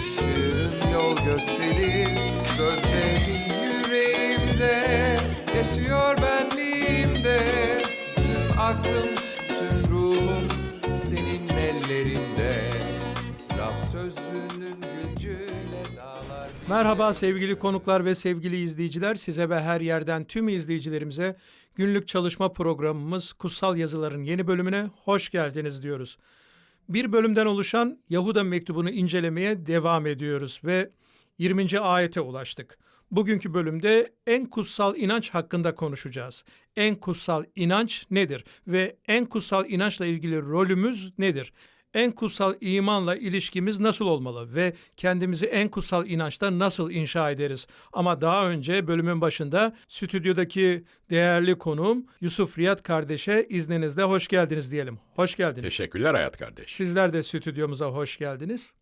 ışığın yol gösterir Sözlerin yüreğimde yaşıyor benliğimde Tüm aklım, tüm ruhum senin ellerinde Rab sözünün gücüyle dağlar Merhaba sevgili konuklar ve sevgili izleyiciler. Size ve her yerden tüm izleyicilerimize günlük çalışma programımız Kutsal Yazıların yeni bölümüne hoş geldiniz diyoruz. Bir bölümden oluşan Yahuda mektubunu incelemeye devam ediyoruz ve 20. ayete ulaştık. Bugünkü bölümde en kutsal inanç hakkında konuşacağız. En kutsal inanç nedir ve en kutsal inançla ilgili rolümüz nedir? En kutsal imanla ilişkimiz nasıl olmalı ve kendimizi en kutsal inançta nasıl inşa ederiz? Ama daha önce bölümün başında stüdyodaki değerli konuğum Yusuf Riyad kardeşe izninizle hoş geldiniz diyelim. Hoş geldiniz. Teşekkürler Hayat kardeş. Sizler de stüdyomuza hoş geldiniz.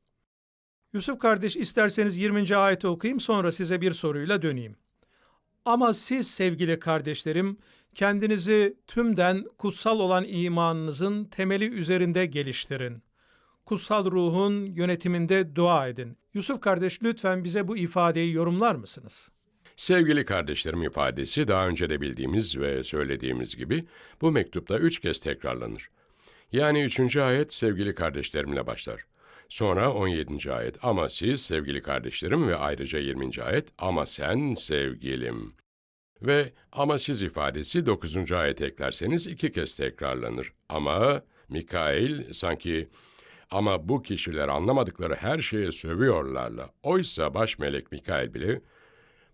Yusuf kardeş isterseniz 20. ayeti okuyayım sonra size bir soruyla döneyim. Ama siz sevgili kardeşlerim kendinizi tümden kutsal olan imanınızın temeli üzerinde geliştirin. Kutsal ruhun yönetiminde dua edin. Yusuf kardeş lütfen bize bu ifadeyi yorumlar mısınız? Sevgili kardeşlerim ifadesi daha önce de bildiğimiz ve söylediğimiz gibi bu mektupta üç kez tekrarlanır. Yani üçüncü ayet sevgili kardeşlerimle başlar. Sonra 17. ayet ama siz sevgili kardeşlerim ve ayrıca 20. ayet ama sen sevgilim. Ve ama siz ifadesi 9. ayet eklerseniz iki kez tekrarlanır. Ama Mikail sanki ama bu kişiler anlamadıkları her şeye sövüyorlarla. Oysa baş melek Mikail bile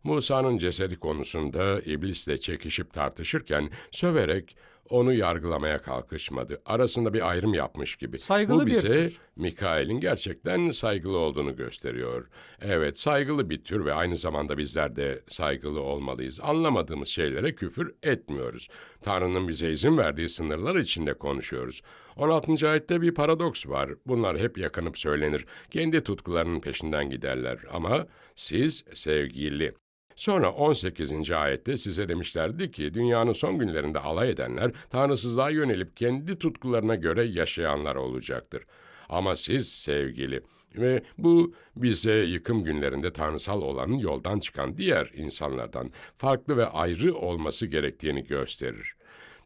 Musa'nın cesedi konusunda iblisle çekişip tartışırken söverek onu yargılamaya kalkışmadı. Arasında bir ayrım yapmış gibi. Saygılı Bu bir bize tür. Mikail'in gerçekten saygılı olduğunu gösteriyor. Evet, saygılı bir tür ve aynı zamanda bizler de saygılı olmalıyız. Anlamadığımız şeylere küfür etmiyoruz. Tanrı'nın bize izin verdiği sınırlar içinde konuşuyoruz. 16. ayette bir paradoks var. Bunlar hep yakınıp söylenir. Kendi tutkularının peşinden giderler. Ama siz sevgili, Sonra 18. ayette size demişlerdi ki dünyanın son günlerinde alay edenler tanrısızlığa yönelip kendi tutkularına göre yaşayanlar olacaktır. Ama siz sevgili ve bu bize yıkım günlerinde tanrısal olanın yoldan çıkan diğer insanlardan farklı ve ayrı olması gerektiğini gösterir.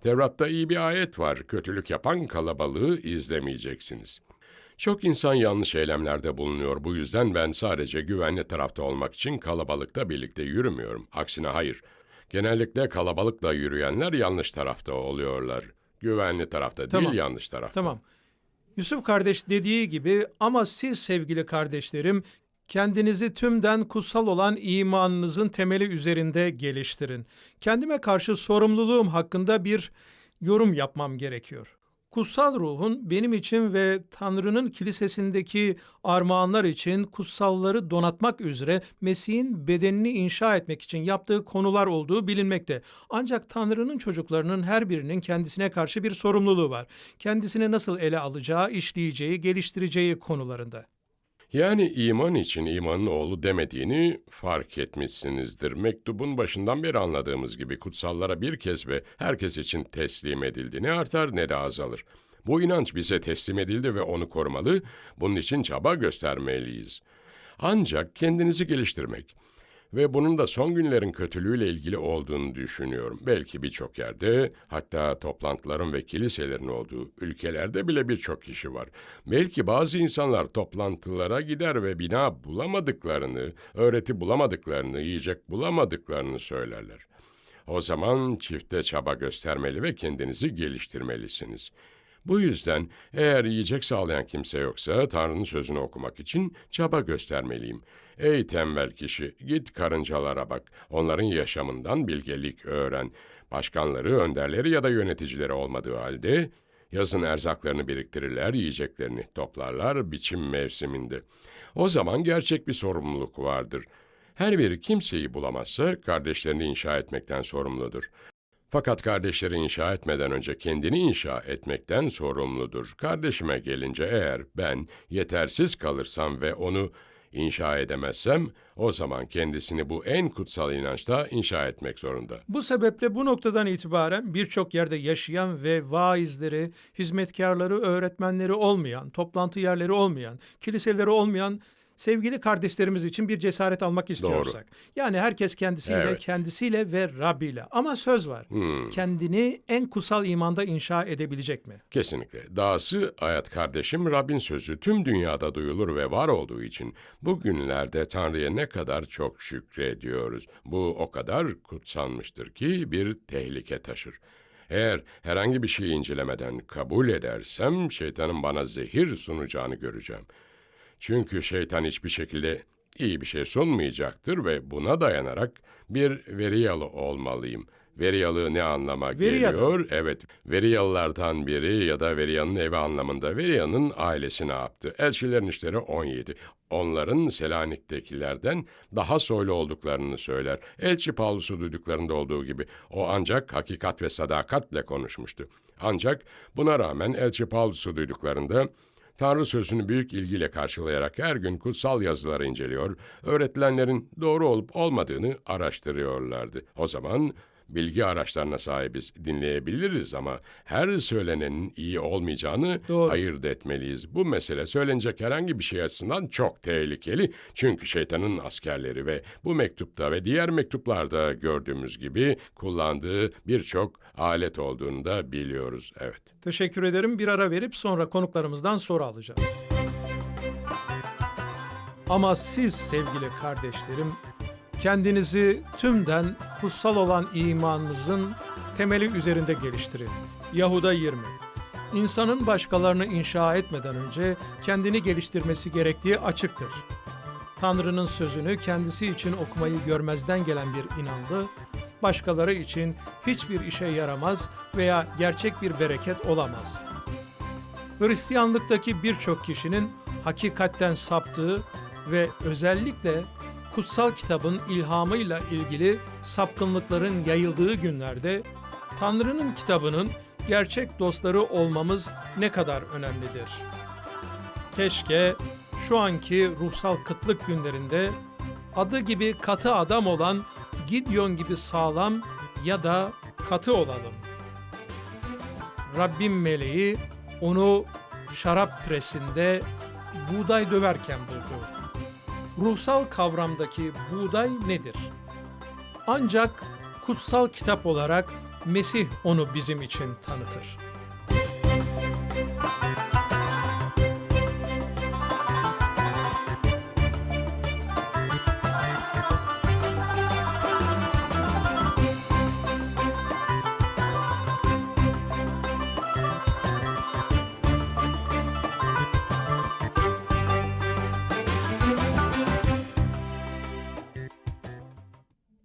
Tevrat'ta iyi bir ayet var. Kötülük yapan kalabalığı izlemeyeceksiniz. Çok insan yanlış eylemlerde bulunuyor. Bu yüzden ben sadece güvenli tarafta olmak için kalabalıkta birlikte yürümüyorum. Aksine hayır. Genellikle kalabalıkla yürüyenler yanlış tarafta oluyorlar. Güvenli tarafta Tamam. değil yanlış tarafta. Tamam. Yusuf kardeş dediği gibi ama siz sevgili kardeşlerim kendinizi tümden kutsal olan imanınızın temeli üzerinde geliştirin. Kendime karşı sorumluluğum hakkında bir yorum yapmam gerekiyor. Kutsal ruhun benim için ve Tanrı'nın kilisesindeki armağanlar için kutsalları donatmak üzere Mesih'in bedenini inşa etmek için yaptığı konular olduğu bilinmekte. Ancak Tanrı'nın çocuklarının her birinin kendisine karşı bir sorumluluğu var. Kendisini nasıl ele alacağı, işleyeceği, geliştireceği konularında. Yani iman için imanın oğlu demediğini fark etmişsinizdir. Mektubun başından beri anladığımız gibi kutsallara bir kez ve herkes için teslim edildi. Ne artar ne de azalır. Bu inanç bize teslim edildi ve onu korumalı, bunun için çaba göstermeliyiz. Ancak kendinizi geliştirmek ve bunun da son günlerin kötülüğüyle ilgili olduğunu düşünüyorum. Belki birçok yerde, hatta toplantıların ve kiliselerin olduğu ülkelerde bile birçok kişi var. Belki bazı insanlar toplantılara gider ve bina bulamadıklarını, öğreti bulamadıklarını, yiyecek bulamadıklarını söylerler. O zaman çifte çaba göstermeli ve kendinizi geliştirmelisiniz. Bu yüzden eğer yiyecek sağlayan kimse yoksa Tanrı'nın sözünü okumak için çaba göstermeliyim. Ey tembel kişi, git karıncalara bak. Onların yaşamından bilgelik öğren. Başkanları, önderleri ya da yöneticileri olmadığı halde Yazın erzaklarını biriktirirler, yiyeceklerini toplarlar biçim mevsiminde. O zaman gerçek bir sorumluluk vardır. Her biri kimseyi bulamazsa kardeşlerini inşa etmekten sorumludur. Fakat kardeşleri inşa etmeden önce kendini inşa etmekten sorumludur. Kardeşime gelince eğer ben yetersiz kalırsam ve onu inşa edemezsem, o zaman kendisini bu en kutsal inançta inşa etmek zorunda. Bu sebeple bu noktadan itibaren birçok yerde yaşayan ve vaizleri, hizmetkarları, öğretmenleri olmayan, toplantı yerleri olmayan, kiliseleri olmayan sevgili kardeşlerimiz için bir cesaret almak istiyorsak. Yani herkes kendisiyle, Evet. kendisiyle ve Rabbi ile. Ama söz var. Kendini en kutsal imanda inşa edebilecek mi? Kesinlikle. Dahası hayat kardeşim Rabbin sözü tüm dünyada duyulur ve var olduğu için bugünlerde Tanrı'ya ne kadar çok şükrediyoruz. Bu o kadar kutsanmıştır ki bir tehlike taşır. Eğer herhangi bir şeyi incelemeden kabul edersem şeytanın bana zehir sunacağını göreceğim. Çünkü şeytan hiçbir şekilde iyi bir şey sunmayacaktır ve buna dayanarak bir veriyalı olmalıyım. Veriyalı ne anlama Veriyalı. geliyor? Evet, Veriyalılardan biri ya da Veriyanın evi anlamında. Veriyanın ailesi ne yaptı? Elçilerin işleri 17. Onların Selanik'tekilerden daha soylu olduklarını söyler. Elçi Pavlus'u duyduklarında olduğu gibi o ancak hakikat ve sadakatle konuşmuştu. Ancak buna rağmen Elçi Pavlus'u duyduklarında Tanrı sözünü büyük ilgiyle karşılayarak her gün kutsal yazıları inceliyor, öğretilenlerin doğru olup olmadığını araştırıyorlardı. O zaman bilgi araçlarına sahibiz, dinleyebiliriz ama her söylenenin iyi olmayacağını Doğru. ayırt etmeliyiz. Bu mesele söylenecek herhangi bir şey açısından çok tehlikeli. Çünkü şeytanın askerleri ve bu mektupta ve diğer mektuplarda gördüğümüz gibi kullandığı birçok alet olduğunu da biliyoruz. Evet. Teşekkür ederim. Bir ara verip sonra konuklarımızdan soru alacağız. Ama siz sevgili kardeşlerim, kendinizi tümden kutsal olan imanınızın temeli üzerinde geliştirin. Yahuda 20. İnsanın başkalarını inşa etmeden önce kendini geliştirmesi gerektiği açıktır. Tanrı'nın sözünü kendisi için okumayı görmezden gelen bir inanlı, başkaları için hiçbir işe yaramaz veya gerçek bir bereket olamaz. Hristiyanlıktaki birçok kişinin hakikatten saptığı ve özellikle kutsal kitabın ilhamıyla ilgili sapkınlıkların yayıldığı günlerde Tanrı'nın kitabının gerçek dostları olmamız ne kadar önemlidir. Keşke şu anki ruhsal kıtlık günlerinde adı gibi katı adam olan Gideon gibi sağlam ya da katı olalım. Rabbim meleği onu şarap presinde buğday döverken buldu. Ruhsal kavramdaki buğday nedir? Ancak kutsal kitap olarak Mesih onu bizim için tanıtır.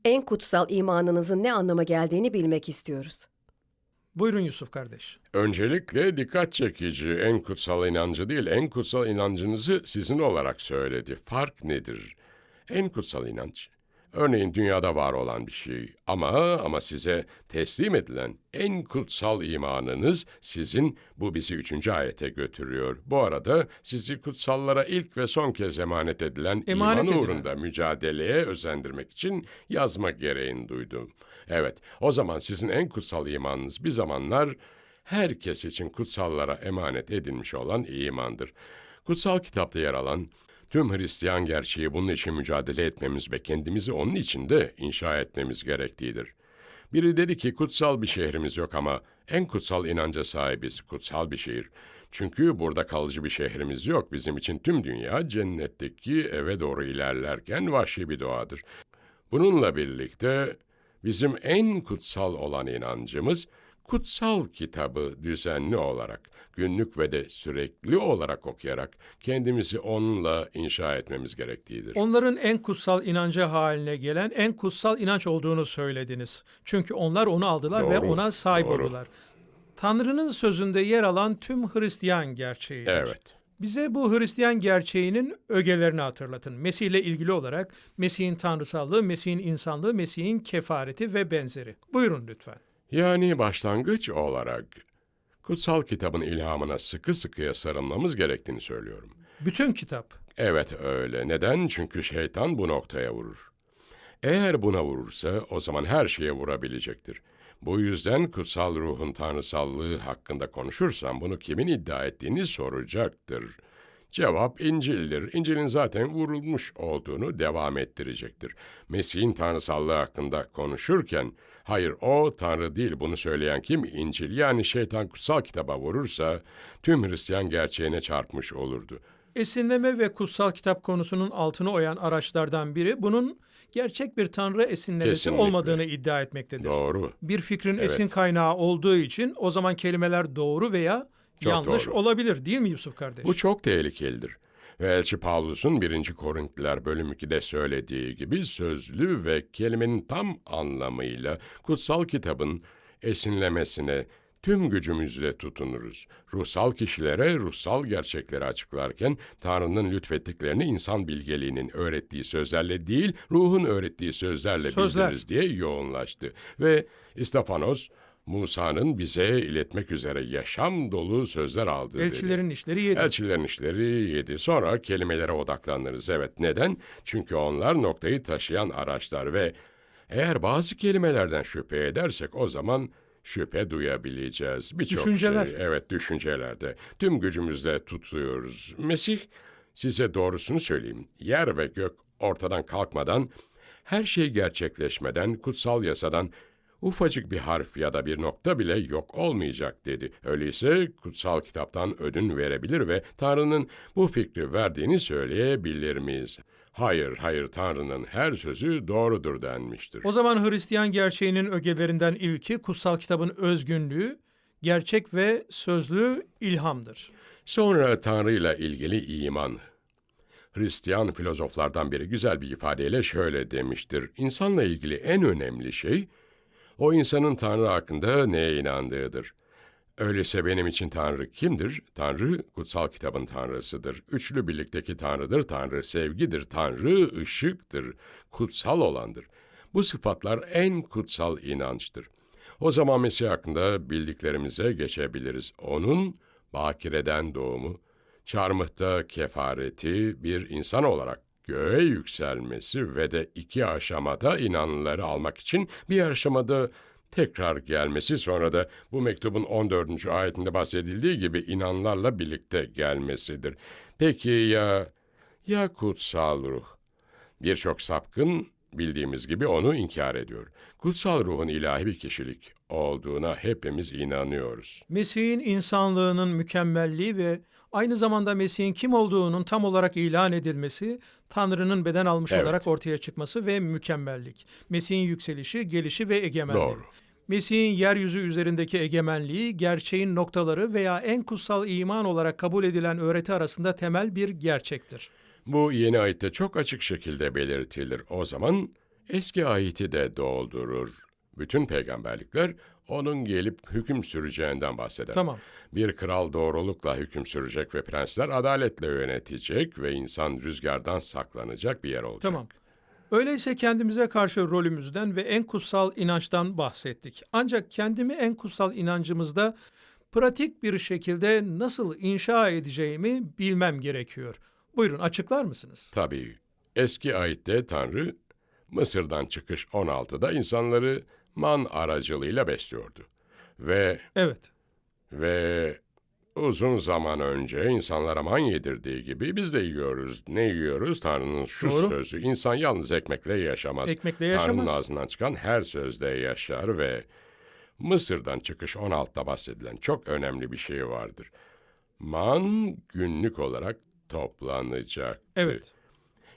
En kutsal imanınızın ne anlama geldiğini bilmek istiyoruz. Buyurun Yusuf kardeş. Öncelikle dikkat çekici en kutsal inancı değil, en kutsal inancınızı sizin olarak söyledi. Fark nedir? En kutsal inanç, örneğin dünyada var olan bir şey ama ama size teslim edilen en kutsal imanınız sizin bu bizi üçüncü ayete götürüyor. Bu arada sizi kutsallara ilk ve son kez emanet edilen Emanet iman edilen. uğrunda mücadeleye özendirmek için yazmak gereğini duydum. Evet, o zaman sizin en kutsal imanınız bir zamanlar herkes için kutsallara emanet edilmiş olan imandır. Kutsal kitapta yer alan tüm Hristiyan gerçeği bunun için mücadele etmemiz ve kendimizi onun için de inşa etmemiz gerektiğidir. Biri dedi ki kutsal bir şehrimiz yok ama en kutsal inanca sahibiz, kutsal bir şehir. Çünkü burada kalıcı bir şehrimiz yok. Bizim için tüm dünya cennetteki eve doğru ilerlerken vahşi bir doğadır. Bununla birlikte bizim en kutsal olan inancımız kutsal kitabı düzenli olarak, günlük ve de sürekli olarak okuyarak kendimizi onunla inşa etmemiz gerektiğidir. Onların en kutsal inancı haline gelen en kutsal inanç olduğunu söylediniz. Çünkü onlar onu aldılar ve Doğru, ona sahip doğru. oldular. Tanrı'nın sözünde yer alan tüm Hristiyan gerçeğidir. Evet. Bize bu Hristiyan gerçeğinin ögelerini hatırlatın. Mesih ile ilgili olarak Mesih'in tanrısallığı, Mesih'in insanlığı, Mesih'in kefareti ve benzeri. Buyurun lütfen. Yani başlangıç olarak kutsal kitabın ilhamına sıkı sıkıya sarılmamız gerektiğini söylüyorum. Bütün kitap. Evet öyle. Neden? Çünkü şeytan bu noktaya vurur. Eğer buna vurursa o zaman her şeye vurabilecektir. Bu yüzden kutsal ruhun tanrısallığı hakkında konuşursam bunu kimin iddia ettiğini soracaktır. Cevap İncil'dir. İncil'in zaten vurulmuş olduğunu devam ettirecektir. Mesih'in tanrısallığı hakkında konuşurken, hayır o tanrı değil bunu söyleyen kim? İncil yani şeytan kutsal kitaba vurursa tüm Hristiyan gerçeğine çarpmış olurdu. Esinleme ve kutsal kitap konusunun altını oyan araçlardan biri bunun gerçek bir tanrı esinlemesi Kesinlikle. olmadığını iddia etmektedir. Doğru. Bir fikrin Evet. esin kaynağı olduğu için o zaman kelimeler doğru veya Çok yanlış doğru. olabilir değil mi Yusuf kardeş? Bu çok tehlikelidir. Ve Elçi Pavlus'un 1. Korintliler bölüm 2'de söylediği gibi sözlü ve kelimenin tam anlamıyla kutsal kitabın esinlemesine tüm gücümüzle tutunuruz. Ruhsal kişilere ruhsal gerçekleri açıklarken Tanrı'nın lütfettiklerini insan bilgeliğinin öğrettiği sözlerle değil, ruhun öğrettiği sözlerle Sözler. bildiririz diye yoğunlaştı. Ve İstefanos, Musa'nın bize iletmek üzere yaşam dolu sözler aldığı dedi. Elçilerin işleri yedi. Elçilerin işleri yedi. Sonra kelimelere odaklanırız. Evet neden? Çünkü onlar noktayı taşıyan araçlar ve eğer bazı kelimelerden şüphe edersek o zaman şüphe duyabileceğiz. Birçok Düşünceler. Şey, evet düşüncelerde. Tüm gücümüzle tutuyoruz. Mesih size doğrusunu söyleyeyim. Yer ve gök ortadan kalkmadan, her şey gerçekleşmeden, kutsal yasadan ufacık bir harf ya da bir nokta bile yok olmayacak dedi. Öyleyse kutsal kitaptan ödün verebilir ve Tanrı'nın bu fikri verdiğini söyleyebilir miyiz? Hayır, hayır Tanrı'nın her sözü doğrudur denmiştir. O zaman Hristiyan gerçeğinin ögelerinden ilki kutsal kitabın özgünlüğü, gerçek ve sözlü ilhamdır. Sonra Tanrı ile ilgili iman. Hristiyan filozoflardan biri güzel bir ifadeyle şöyle demiştir. İnsanla ilgili en önemli şey, o insanın Tanrı hakkında neye inandığıdır. Öyleyse benim için Tanrı kimdir? Tanrı, kutsal kitabın Tanrısıdır. Üçlü birlikteki Tanrı'dır. Tanrı sevgidir. Tanrı ışıktır. Kutsal olandır. Bu sıfatlar en kutsal inançtır. O zaman Mesih hakkında bildiklerimize geçebiliriz. Onun bakireden doğumu, çarmıhta kefareti, bir insan olarak göğe yükselmesi ve de iki aşamada inanlıları almak için bir aşamada tekrar gelmesi sonra da bu mektubun 14. ayetinde bahsedildiği gibi inanlarla birlikte gelmesidir. Peki ya ya kutsal ruh? Birçok sapkın bildiğimiz gibi onu inkar ediyor. Kutsal ruhun ilahi bir kişilik olduğuna hepimiz inanıyoruz. Mesih'in insanlığının mükemmelliği ve aynı zamanda Mesih'in kim olduğunun tam olarak ilan edilmesi, Tanrı'nın beden almış Evet. olarak ortaya çıkması ve mükemmellik. Mesih'in yükselişi, gelişi ve egemenliği. Doğru. Mesih'in yeryüzü üzerindeki egemenliği, gerçeğin noktaları veya en kutsal iman olarak kabul edilen öğreti arasında temel bir gerçektir. Bu yeni ayette çok açık şekilde belirtilir. O zaman eski ayeti de doldurur. Bütün peygamberlikler onun gelip hüküm süreceğinden bahseder. Tamam. Bir kral doğrulukla hüküm sürecek ve prensler adaletle yönetecek ve insan rüzgardan saklanacak bir yer olacak. Tamam. Öyleyse kendimize karşı rolümüzden ve en kutsal inançtan bahsettik. Ancak kendimi en kutsal inancımızda pratik bir şekilde nasıl inşa edeceğimi bilmem gerekiyor. Buyurun açıklar mısınız? Tabii. Eski ayette Tanrı Mısır'dan çıkış 16'da insanları man aracılığıyla besliyordu. Ve Evet. Ve uzun zaman önce insanlara man yedirdiği gibi biz de yiyoruz. Ne yiyoruz? Tanrı'nın şu Doğru. sözü. İnsan yalnız ekmekle yaşamaz. Ekmekle Tanrı'nın yaşamaz. ağzından çıkan her sözde yaşar ve Mısır'dan çıkış 16'da bahsedilen çok önemli bir şey vardır. Man günlük olarak toplanacaktı. Evet.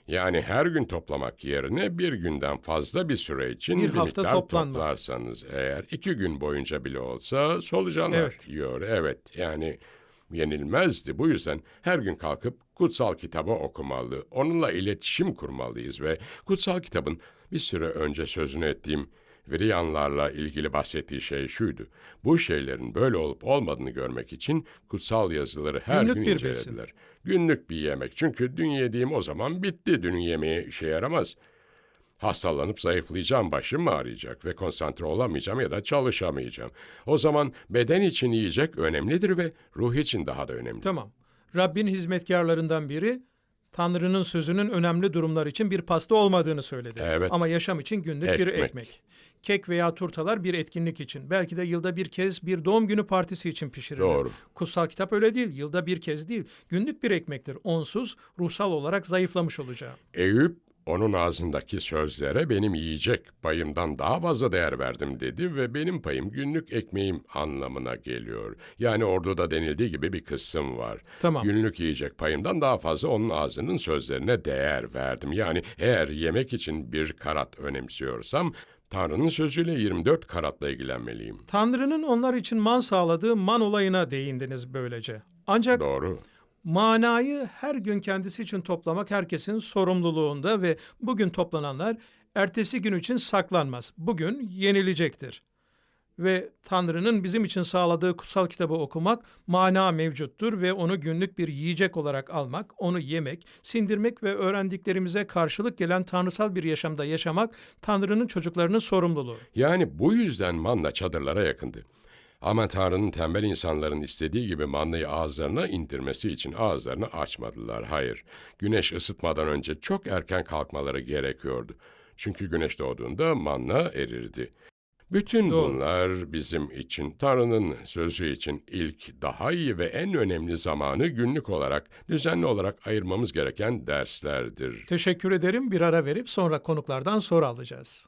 Yani her gün toplamak yerine bir günden fazla bir süre için Bir bir, hafta toplanma. toplarsanız eğer iki gün boyunca bile olsa solucanlar Evet. yiyor. Evet yani yenilmezdi. Bu yüzden her gün kalkıp kutsal kitabı okumalı, onunla iletişim kurmalıyız ve kutsal kitabın bir süre önce sözünü ettiğim Vriyanlarla ilgili bahsettiği şey şuydu. Bu şeylerin böyle olup olmadığını görmek için kutsal yazıları her Günlük gün bir incelediler. Günlük bir yemek. Çünkü dün yediğim o zaman bitti. Dünün yemeği işe yaramaz. Hastalanıp zayıflayacağım, başım ağrıyacak ve konsantre olamayacağım ya da çalışamayacağım. O zaman beden için yiyecek önemlidir ve ruh için daha da önemli. Tamam. Rabbin hizmetkarlarından biri Tanrı'nın sözünün önemli durumlar için bir pasta olmadığını söyledi. Evet. Ama yaşam için günlük bir Ekmek. ekmek. Kek veya turtalar bir etkinlik için. Belki de yılda bir kez bir doğum günü partisi için pişirilir. Doğru. Kutsal kitap öyle değil. Yılda bir kez değil. Günlük bir ekmektir. Onsuz ruhsal olarak zayıflamış olacağım. Eyüp onun ağzındaki sözlere benim yiyecek payımdan daha fazla değer verdim dedi ve benim payım günlük ekmeğim anlamına geliyor. Yani orada da denildiği gibi bir kısım var. Tamam. Günlük yiyecek payımdan daha fazla onun ağzının sözlerine değer verdim. Yani eğer yemek için bir karat önemsiyorsam Tanrı'nın sözüyle 24 karatla ilgilenmeliyim. Tanrı'nın onlar için man sağladığı man olayına değindiniz böylece. Ancak Doğru. Manayı her gün kendisi için toplamak herkesin sorumluluğunda ve bugün toplananlar ertesi gün için saklanmaz. Bugün yenilecektir. Ve Tanrı'nın bizim için sağladığı kutsal kitabı okumak mana mevcuttur ve onu günlük bir yiyecek olarak almak, onu yemek, sindirmek ve öğrendiklerimize karşılık gelen tanrısal bir yaşamda yaşamak Tanrı'nın çocuklarının sorumluluğu. Yani bu yüzden manna çadırlara yakındı. Ama Tanrı'nın tembel insanların istediği gibi mannayı ağızlarına indirmesi için ağızlarını açmadılar. Hayır, güneş ısıtmadan önce çok erken kalkmaları gerekiyordu. Çünkü güneş doğduğunda manna erirdi. Bütün Doğru. bunlar bizim için, Tanrı'nın sözü için ilk, daha iyi ve en önemli zamanı günlük olarak, düzenli olarak ayırmamız gereken derslerdir. Teşekkür ederim. Bir ara verip sonra konuklardan soru alacağız.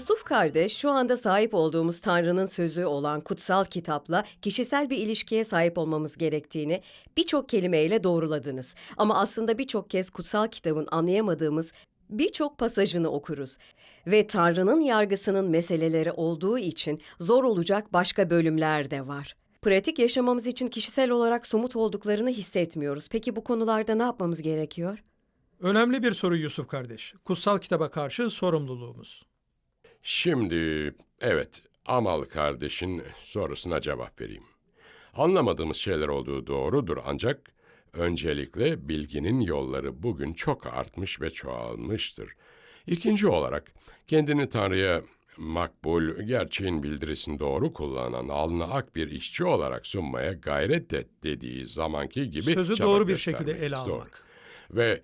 Yusuf kardeş şu anda sahip olduğumuz Tanrı'nın sözü olan kutsal kitapla kişisel bir ilişkiye sahip olmamız gerektiğini birçok kelimeyle doğruladınız. Ama aslında birçok kez kutsal kitabın anlayamadığımız birçok pasajını okuruz. Ve Tanrı'nın yargısının meseleleri olduğu için zor olacak başka bölümler de var. Pratik yaşamamız için kişisel olarak somut olduklarını hissetmiyoruz. Peki bu konularda ne yapmamız gerekiyor? Önemli bir soru Yusuf kardeş. Kutsal kitaba karşı sorumluluğumuz. Şimdi evet Amal kardeşin sorusuna cevap vereyim. Anlamadığımız şeyler olduğu doğrudur ancak öncelikle bilginin yolları bugün çok artmış ve çoğalmıştır. İkinci olarak kendini Tanrı'ya makbul, gerçeğin bildirisini doğru kullanan alnına ak bir işçi olarak sunmaya gayret et dediği zamanki gibi Sözü doğru bir şekilde ele Doğru. almak. Ve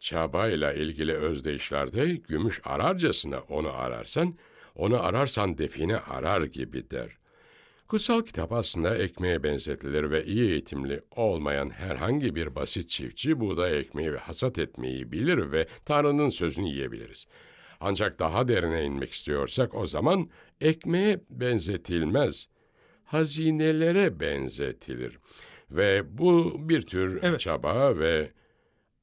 çabayla ilgili özdeyişlerde gümüş ararcasına onu ararsan, onu ararsan define arar gibi der. Kutsal kitap aslında ekmeğe benzetilir ve iyi eğitimli olmayan herhangi bir basit çiftçi buğday ekmeği ve hasat etmeyi bilir ve Tanrı'nın sözünü yiyebiliriz. Ancak daha derine inmek istiyorsak o zaman ekmeğe benzetilmez, hazinelere benzetilir. Ve bu bir tür Evet. çaba ve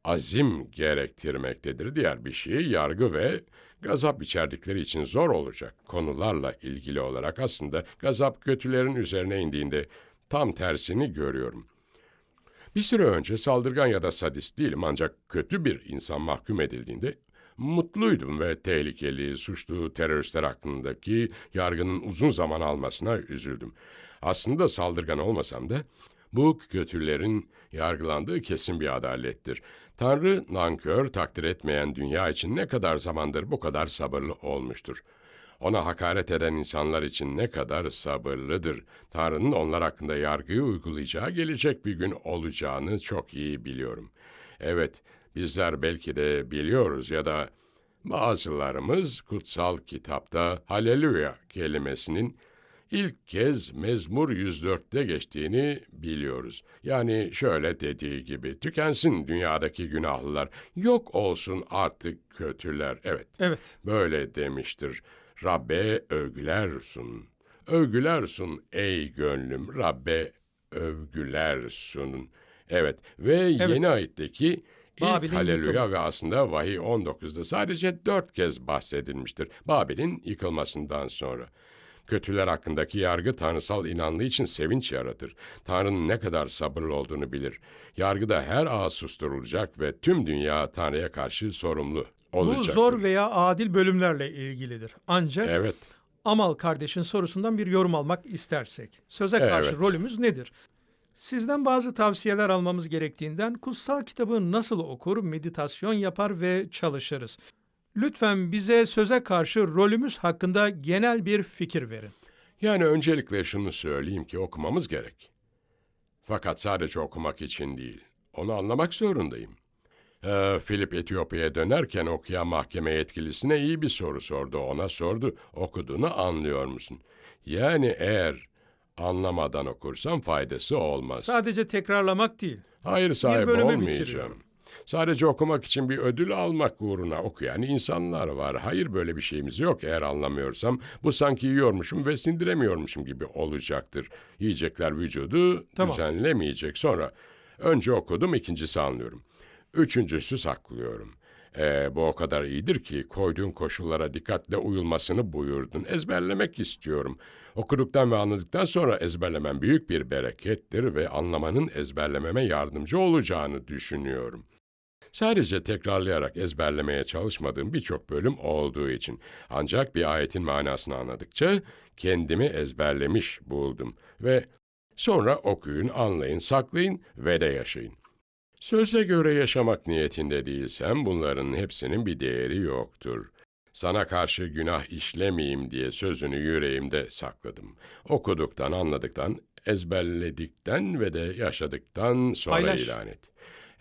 azim gerektirmektedir. Diğer bir şey yargı ve gazap içerdikleri için zor olacak konularla ilgili olarak aslında gazap kötülerin üzerine indiğinde tam tersini görüyorum. Bir süre önce saldırgan ya da sadist değilim ancak kötü bir insan mahkum edildiğinde mutluydum ve tehlikeli, suçlu teröristler hakkındaki yargının uzun zaman almasına üzüldüm. Aslında saldırgan olmasam da bu kötülerin yargılandığı kesin bir adalettir. Tanrı nankör, takdir etmeyen dünya için ne kadar zamandır bu kadar sabırlı olmuştur. Ona hakaret eden insanlar için ne kadar sabırlıdır. Tanrı'nın onlar hakkında yargıyı uygulayacağı gelecek bir gün olacağını çok iyi biliyorum. Evet, bizler belki de biliyoruz ya da bazılarımız kutsal kitapta haleluya kelimesinin ilk kez Mezmur 104'te geçtiğini biliyoruz. Yani şöyle dediği gibi tükensin dünyadaki günahlılar, yok olsun artık kötüler. Evet, Evet. böyle demiştir. Rabbe övgüler sun. Övgüler sun ey gönlüm, Rabbe övgüler sunun. Evet ve yeni ayetteki ilk Babil'in Haleluya ve aslında Vahiy 19'da sadece dört kez bahsedilmiştir. Babil'in yıkılmasından sonra. Kötüler hakkındaki yargı tanrısal inanlığı için sevinç yaratır. Tanrı'nın ne kadar sabırlı olduğunu bilir. Yargıda her ağız susturulacak ve tüm dünya Tanrı'ya karşı sorumlu Bu olacaktır. zor veya adil bölümlerle ilgilidir. Ancak Evet. Amal kardeşin sorusundan bir yorum almak istersek. Söze karşı Evet. rolümüz nedir? Sizden bazı tavsiyeler almamız gerektiğinden kutsal kitabı nasıl okur, meditasyon yapar ve çalışırız. Lütfen bize söze karşı rolümüz hakkında genel bir fikir verin. Yani öncelikle şunu söyleyeyim ki okumamız gerek. Fakat sadece okumak için değil, onu anlamak zorundayım. Ee, Filip Etiyopya'ya dönerken okuyan mahkeme yetkilisine iyi bir soru sordu. Ona sordu, okuduğunu anlıyor musun? Yani eğer anlamadan okursam faydası olmaz. Sadece tekrarlamak değil. Hayır sahibi bölümü olmayacağım. bitiriyorum. Sadece okumak için bir ödül almak uğruna okuyan insanlar var. Hayır böyle bir şeyimiz yok eğer anlamıyorsam. Bu sanki yiyormuşum ve sindiremiyormuşum gibi olacaktır. Yiyecekler vücudu Tamam. düzenlemeyecek. Sonra önce okudum ikincisi anlıyorum. Üçüncüsü saklıyorum. Ee, bu o kadar iyidir ki koyduğun koşullara dikkatle uyulmasını buyurdun. Ezberlemek istiyorum. Okuduktan ve anladıktan sonra ezberlemem büyük bir berekettir ve anlamanın ezberlememe yardımcı olacağını düşünüyorum. Sadece tekrarlayarak ezberlemeye çalışmadığım birçok bölüm olduğu için. Ancak bir ayetin manasını anladıkça kendimi ezberlemiş buldum ve sonra okuyun, anlayın, saklayın ve de yaşayın. Söze göre yaşamak niyetinde değilsem bunların hepsinin bir değeri yoktur. Sana karşı günah işlemeyeyim diye sözünü yüreğimde sakladım. Okuduktan, anladıktan, ezberledikten ve de yaşadıktan sonra Paylaş. ilan et.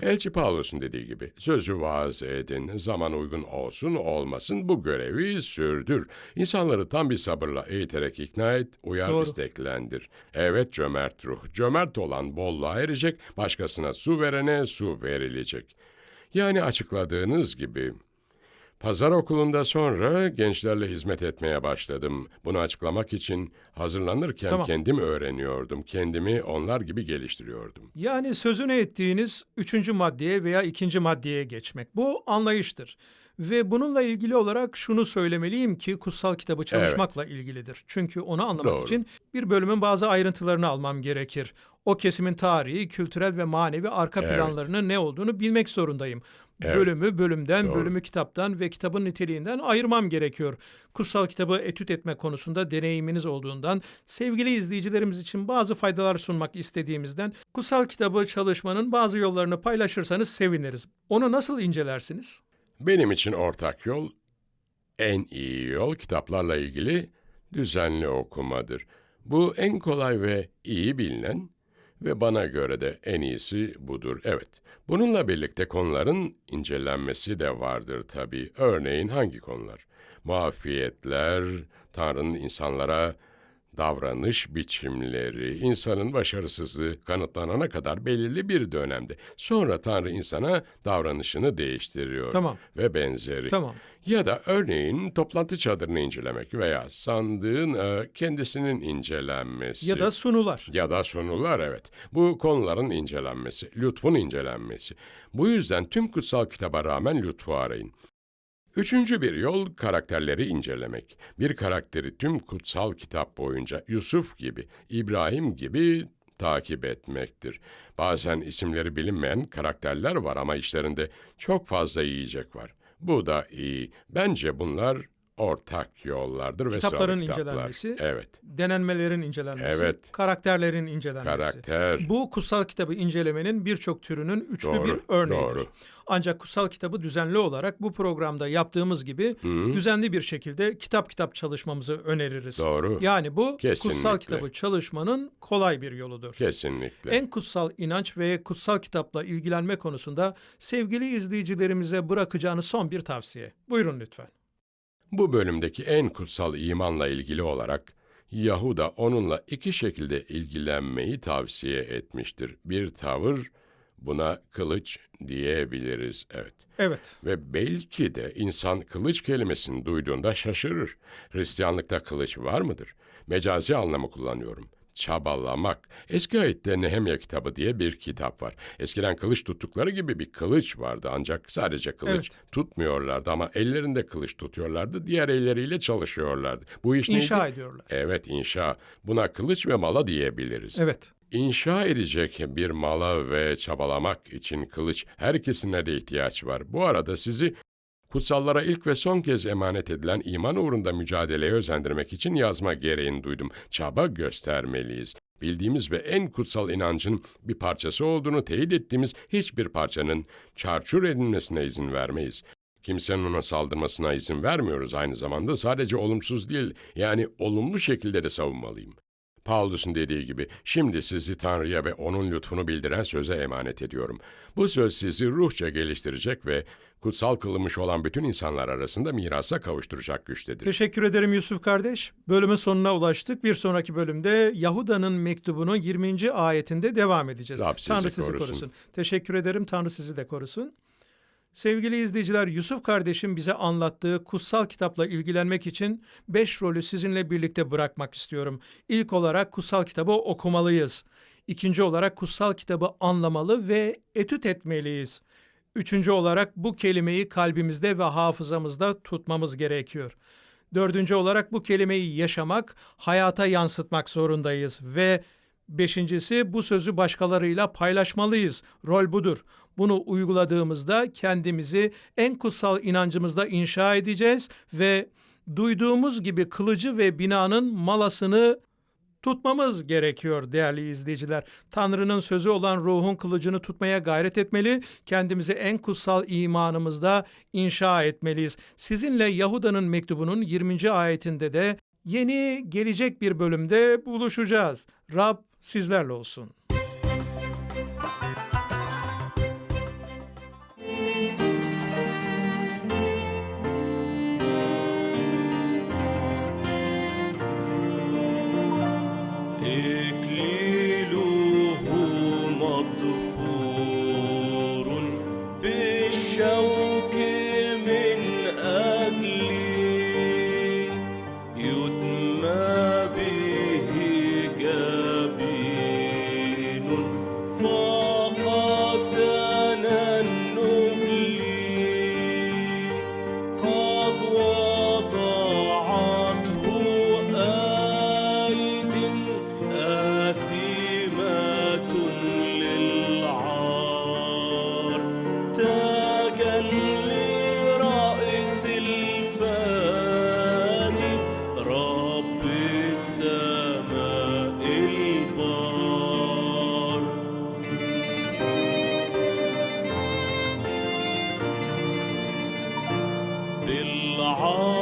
Elçi Paulus'un dediği gibi sözü vaaz edin, zaman uygun olsun olmasın bu görevi sürdür. İnsanları tam bir sabırla eğiterek ikna et, uyar Doğru. isteklendir. Evet cömert ruh, cömert olan bolluğa erecek, başkasına su verene su verilecek. Yani açıkladığınız gibi Pazar okulunda sonra gençlerle hizmet etmeye başladım. Bunu açıklamak için hazırlanırken Tamam. kendim öğreniyordum. Kendimi onlar gibi geliştiriyordum. Yani sözünü ettiğiniz üçüncü maddeye veya ikinci maddeye geçmek. Bu anlayıştır. Ve bununla ilgili olarak şunu söylemeliyim ki kutsal kitabı çalışmakla ilgilidir. Çünkü onu anlamak Doğru. için bir bölümün bazı ayrıntılarını almam gerekir. O kesimin tarihi, kültürel ve manevi arka Evet. planlarının ne olduğunu bilmek zorundayım. Evet. Bölümü bölümden, Doğru. bölümü kitaptan ve kitabın niteliğinden ayırmam gerekiyor. Kutsal kitabı etüt etme konusunda deneyiminiz olduğundan, sevgili izleyicilerimiz için bazı faydalar sunmak istediğimizden, kutsal kitabı çalışmanın bazı yollarını paylaşırsanız seviniriz. Onu nasıl incelersiniz? Benim için ortak yol, en iyi yol kitaplarla ilgili düzenli okumadır. Bu en kolay ve iyi bilinen ve bana göre de en iyisi budur. Evet, bununla birlikte konuların incelenmesi de vardır tabii. Örneğin hangi konular? Muafiyetler, Tanrı'nın insanlara davranış biçimleri, insanın başarısızlığı kanıtlanana kadar belirli bir dönemde. Sonra Tanrı insana davranışını değiştiriyor Tamam. ve benzeri. Tamam. Ya da örneğin toplantı çadırını incelemek veya sandığın e, kendisinin incelenmesi. Ya da sunular. Ya da sunular evet. Bu konuların incelenmesi, lütfun incelenmesi. Bu yüzden tüm kutsal kitaba rağmen lütfu arayın. Üçüncü bir yol karakterleri incelemek. Bir karakteri tüm kutsal kitap boyunca Yusuf gibi, İbrahim gibi takip etmektir. Bazen isimleri bilinmeyen karakterler var ama işlerinde çok fazla yiyecek var. Bu da iyi. Bence bunlar ortak yollardır ve Kitapların kitaplar. incelenmesi. Evet. Denenmelerin incelenmesi, Evet. karakterlerin incelenmesi. Karakter. Bu kutsal kitabı incelemenin birçok türünün üçlü Doğru, bir örneğidir. doğru. Ancak kutsal kitabı düzenli olarak bu programda yaptığımız gibi düzenli bir şekilde kitap kitap çalışmamızı öneririz. Doğru. Yani bu kutsal Kesinlikle. kitabı çalışmanın kolay bir yoludur. Kesinlikle. En kutsal inanç ve kutsal kitapla ilgilenme konusunda sevgili izleyicilerimize bırakacağınız son bir tavsiye. Buyurun lütfen. Bu bölümdeki en kutsal imanla ilgili olarak Yahuda onunla iki şekilde ilgilenmeyi tavsiye etmiştir. Bir tavır, buna kılıç diyebiliriz, evet. Evet. Ve belki de insan kılıç kelimesini duyduğunda şaşırır. Hristiyanlıkta kılıç var mıdır? Mecazi anlamı kullanıyorum. Çabalamak. Eski ayette Nehemya kitabı diye bir kitap var. Eskiden kılıç tuttukları gibi bir kılıç vardı ancak sadece kılıç Evet. tutmuyorlardı ama ellerinde kılıç tutuyorlardı. Diğer elleriyle çalışıyorlardı. Bu iş neydi? İnşa ediyorlar. Evet inşa. Buna kılıç ve mala diyebiliriz. Evet. İnşa edecek bir mala ve çabalamak için kılıç herkesine de ihtiyaç var. Bu arada sizi kutsallara ilk ve son kez emanet edilen iman uğrunda mücadeleye özendirmek için yazma gereğini duydum. Çaba göstermeliyiz. Bildiğimiz ve en kutsal inancın bir parçası olduğunu teyit ettiğimiz hiçbir parçanın çarçur edilmesine izin vermeyiz. Kimsenin ona saldırmasına izin vermiyoruz aynı zamanda sadece olumsuz değil yani olumlu şekilde de savunmalıyım. Paulus'un dediği gibi şimdi sizi Tanrı'ya ve onun lütfunu bildiren söze emanet ediyorum. Bu söz sizi ruhça geliştirecek ve kutsal kılınmış olan bütün insanlar arasında mirasa kavuşturacak güçtedir. Teşekkür ederim Yusuf kardeş. Bölümün sonuna ulaştık. Bir sonraki bölümde Yahuda'nın mektubunun 20. ayetinde devam edeceğiz. Rab sizi Tanrı sizi korusun. korusun. Teşekkür ederim. Tanrı sizi de korusun. Sevgili izleyiciler, Yusuf kardeşim bize anlattığı kutsal kitapla ilgilenmek için beş rolü sizinle birlikte bırakmak istiyorum. İlk olarak kutsal kitabı okumalıyız. İkinci olarak kutsal kitabı anlamalı ve etüt etmeliyiz. Üçüncü olarak bu kelimeyi kalbimizde ve hafızamızda tutmamız gerekiyor. Dördüncü olarak bu kelimeyi yaşamak, hayata yansıtmak zorundayız ve beşincisi bu sözü başkalarıyla paylaşmalıyız. Rol budur. Bunu uyguladığımızda kendimizi en kutsal inancımızda inşa edeceğiz ve duyduğumuz gibi kılıcı ve binanın malasını tutmamız gerekiyor değerli izleyiciler. Tanrı'nın sözü olan ruhun kılıcını tutmaya gayret etmeli, kendimizi en kutsal imanımızda inşa etmeliyiz. Sizinle Yahuda'nın mektubunun 20. ayetinde de yeni gelecek bir bölümde buluşacağız. Rab sizlerle olsun. all.